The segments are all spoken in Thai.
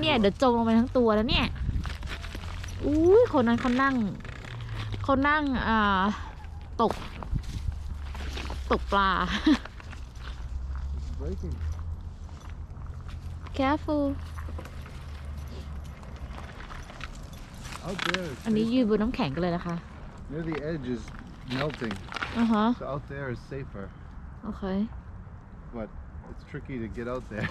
เนี่ยเดี๋ยวจมลงไปทั้งตัวแล้วเนี่ยอุ้ยคนนั้นเขานั่งเขานั่งอ่าตก ตกปลา Breaking. careful Out there, it's อันนี้ safer. ยืนบนน้ำแข็งกันเลยนะคะ near the edge is melting, อ่าฮะ so out there is safer. โอเค But it's tricky to get out there.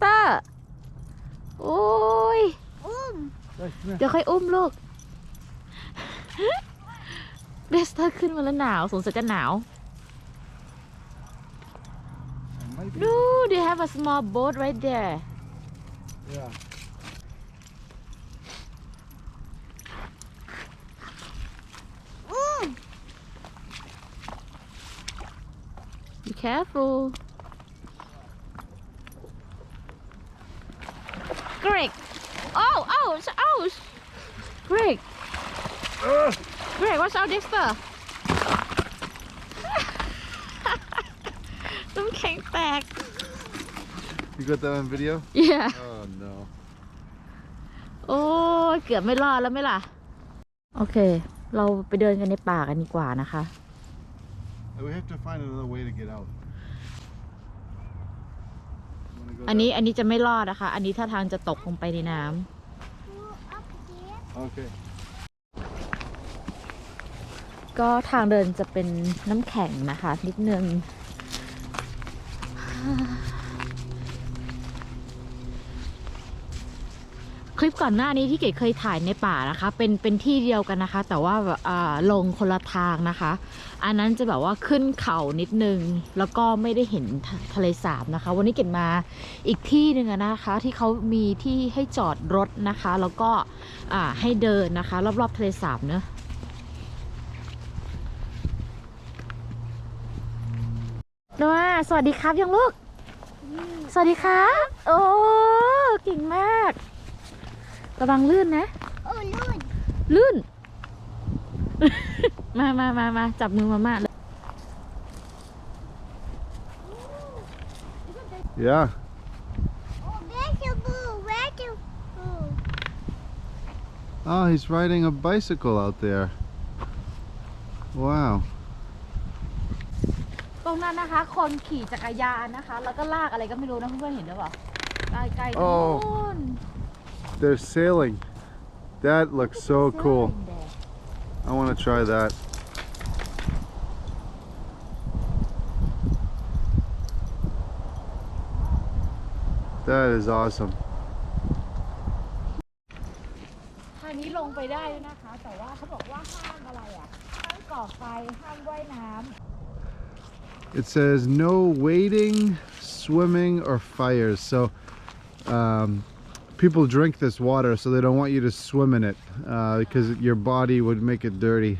เด็กสเตอร์โอ้ย Right, come here. เดี๋ยวค่อยอุ้มลูกเดสเตอร์ขึ้นมาแล้วหนาวสงสัยจะหนาว I might be. No they have a small boat right there Yeah. be careful Greg oh oh oh Greg Ugh. Greg watch out Dexter น้ำแข็งแตก You got that on video? yeah Oh no. โอ้ยเกือบไม่รอดแล้วไหมล่ะ โอเค เราไปเดินกันในป่ากันดีกว่านะคะ We have to find another way to get out. Wanna go อันนี้อันนี้จะไม่รอดนะคะ อันนี้ถ้าทางจะตกลงไปในน้ down? Okay. ำก็ทางเดินจะเป็นน้ำแข็งนะคะ นิดนึง คลิปก่อนหน้านี้ที่เก๋เคยถ่ายในป่านะคะ เป็นเป็นที่เดียวกันนะคะ แต่ว่าอ่าลงคนละทางนะคะ อันนั้นจะแบบว่าขึ้นเขานิดนึง แล้วก็ไม่ได้เห็นทะทะเลสาบนะคะ วันนี้เก๋มาอีกที่หนึ่งนะคะ ที่เขามีที่ให้จอดรถนะคะ แล้วก็อ่าให้เดินนะคะ รอบๆทะเลสาบเนอะนอาสวัสดีครับยังลูก สวัสดีครับ โอ้เก่งมาก ระวังลื่นนะ โอ้ลื่นลื่น มามามามาจับมือมาม่าเลย Yeah. โอ้แม่จะบูแม่จะบู Oh, he's riding a bicycle out there. Wow. ตรงนั้นนะคะ คนขี่จักรยานนะคะ แล้วก็ลากอะไรก็ไม่รู้นะเพื่อนๆเห็นหรือเปล่าใกล้ๆโอ้นู่น They're sailing. That looks so cool. I want to try that. That is awesome. ทางนี้ลงไปได้ด้วยนะคะ แต่ว่าเขาบอกว่าห้ามอะไรอ่ะ ห้ามก่อไฟ ห้ามว่ายน้ำ It says no wading, swimming, or fires. So um, people drink this water, so they don't want you to swim in it uh, because your body would make it dirty.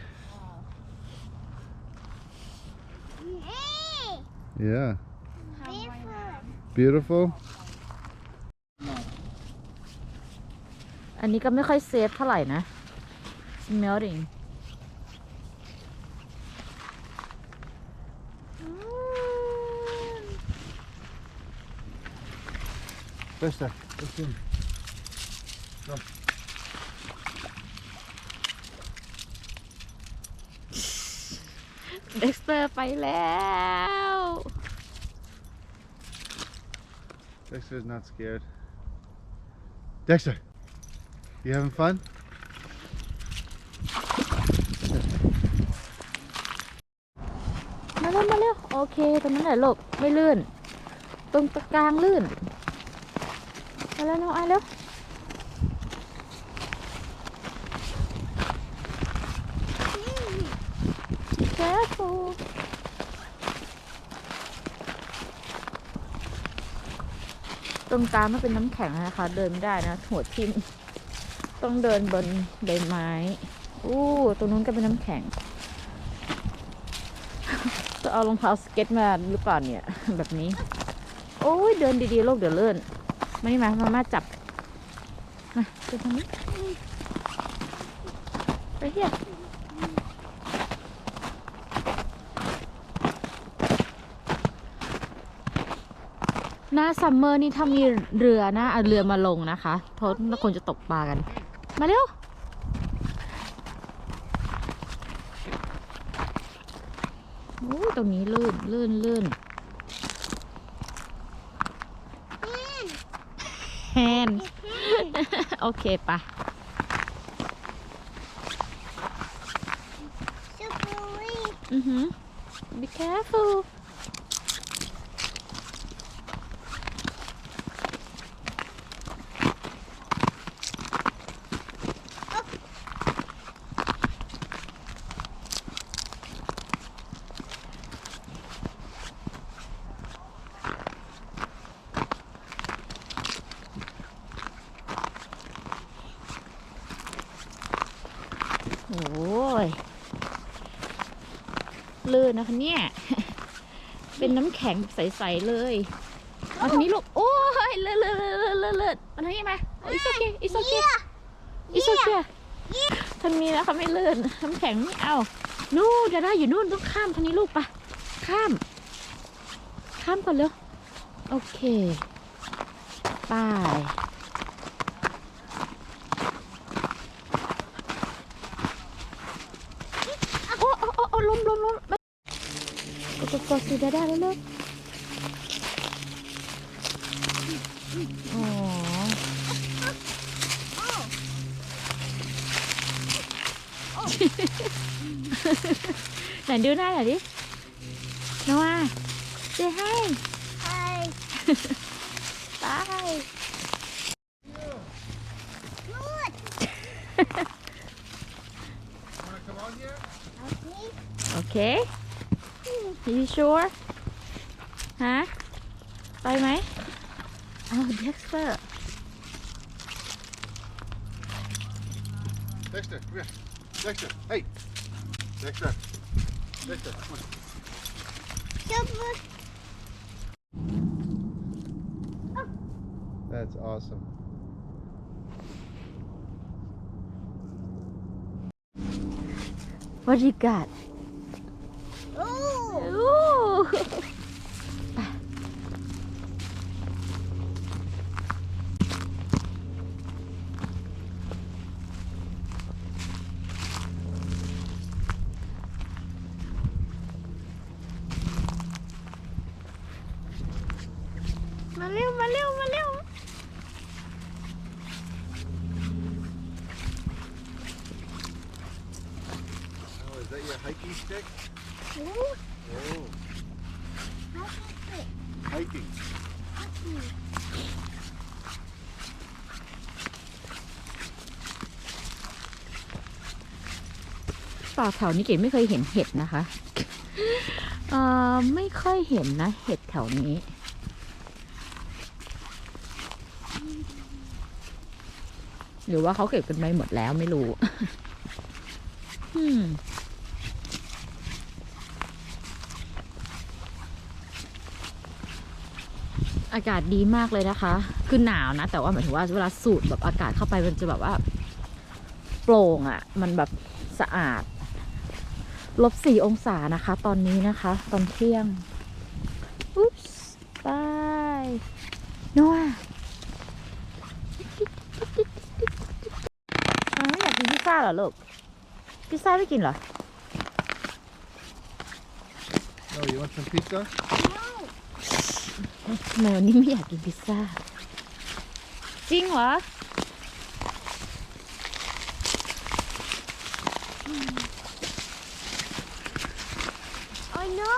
เฮ้ Yeah. ห้ามว่ายน้ Beautiful. ำอันนี้ก็ไม่ค่อยเซฟเท่าไหร่นะ smelling Vesta, let's in. เด็กสเตอร์ไปแล้ว Dexter's not scared. Dexter, you having fun? มาเร็วมาเร็วโอเคตรงนั้นแหละลูกไม่ลื่นตรงกลางลื่นมาแล้วน้องไอายเร็วแคฟูตรงกลางมันเป็นน้ำแข็งนะคะ เดินไม่ได้นะ หัวทิ่มต้องเดินบนใบไม้ อู้ตรงนู้นก็เป็นน้ำแข็ง จะเอารองเท้าสเก็ตมาหรือเปล่าเนี่ย แบบนี้ โอ้ยเดินดีๆโลกเดี๋ยวเลื่อนไม่มามามาจับ มาเดินทางนี้ไปเฮีย หน้าซัมเมอร์นี่ถ้ามีเรือนะเอาเรือมาลงนะคะเพราะคนจะตกปลากัน มาเร็วโอ้ยตรงนี้ลื่นลื่นลื่นแฮนโอเคปะ Slippery. อือหือ be careful โอ้ย ลื่นนะคะเนี่ย เป็นน้ำแข็งใสๆเลยมาทางนี้ลูก โอ้ยเลื่อนเลื่อนเลือนเลือนเลือนมาทางนี้มาอิสโอเคอิสโอเคอิสโอเคทางนี้นะคะไม่เลื่อนน้ำแข็งไม่เอา นู่นจะได้อยู่นู่นต้องข้ามทางนี้ลูกปะข้าม ข้ามก่อนเร็ว โอเค ไป้ายโอ้โอ้โอ้โอ้ล้มล้มล้ม กดกดกดสิได้ได้แล้วลูกอ๋อไหนดูหน้าหน่อยดินวาเจให้ Hi. ไปโอเค you sure ฮะ ไปไหมอ้าวเด็กสเตอร์ Dexter, come here. Dexter, hey. Dexter. Dexter, come on. Super. That's awesome. what you got มาเร็ว มาเร็ว มาเร็ว Oh, is that your hiking stick? Ooh. Oh, That's it. hiking. Happy. ป่าแถวนี้เก๋ไม่เคยเห็นเห็ดนะคะ เอ่อไม่ค่อยเห็นนะ เห็ดแถวนี้ หรือว่าเขาเก็บกันไปหมดแล้วไม่รู้อากาศดีมากเลยนะคะ คือหนาวนะ แต่ว่าหมายถึงว่าเวลาสูดแบบอากาศเข้าไปมันจะแบบว่า โปร่งอะ่ะ มันแบบสะอาด ลบสี่องศานะคะ ตอนนี้นะคะ ตอนเที่ยง อุ๊ปส์บายนัวอ้าวอยากกินพิซซ่า เหรอลูก พิซซ่าไม่กินเหรอ Oh, you want some pizza? ทำไมวันนี้ไม่อยากกินพิซซ่า จริงเหรอ Oh no.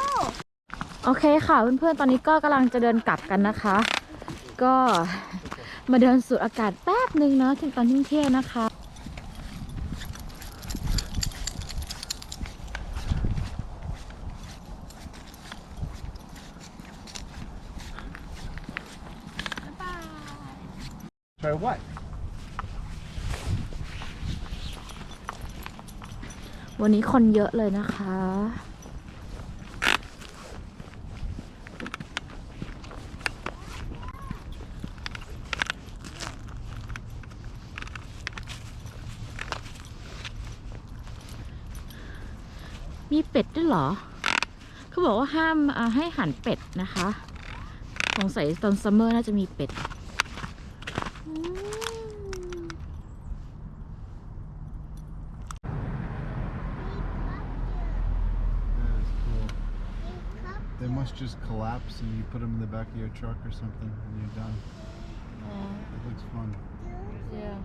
โอเคค่ะเพื่อนๆ ตอนนี้ก็กำลังจะเดินกลับกันนะคะ ก็มาเดินสูดอากาศแป๊บหนึ่งเนาะถึงตอนเที่ยงๆนะคะ Try what? วันนี้คนเยอะเลยนะคะ มีเป็ดด้วยเหรอ เขาบอกว่าห้ามให้หันเป็ดนะคะ สงสัยตอนซัมเมอร์น่าจะมีเป็ด They must just collapse and you put them in the back of your truck or something and you're done. It looks fun. Yeah.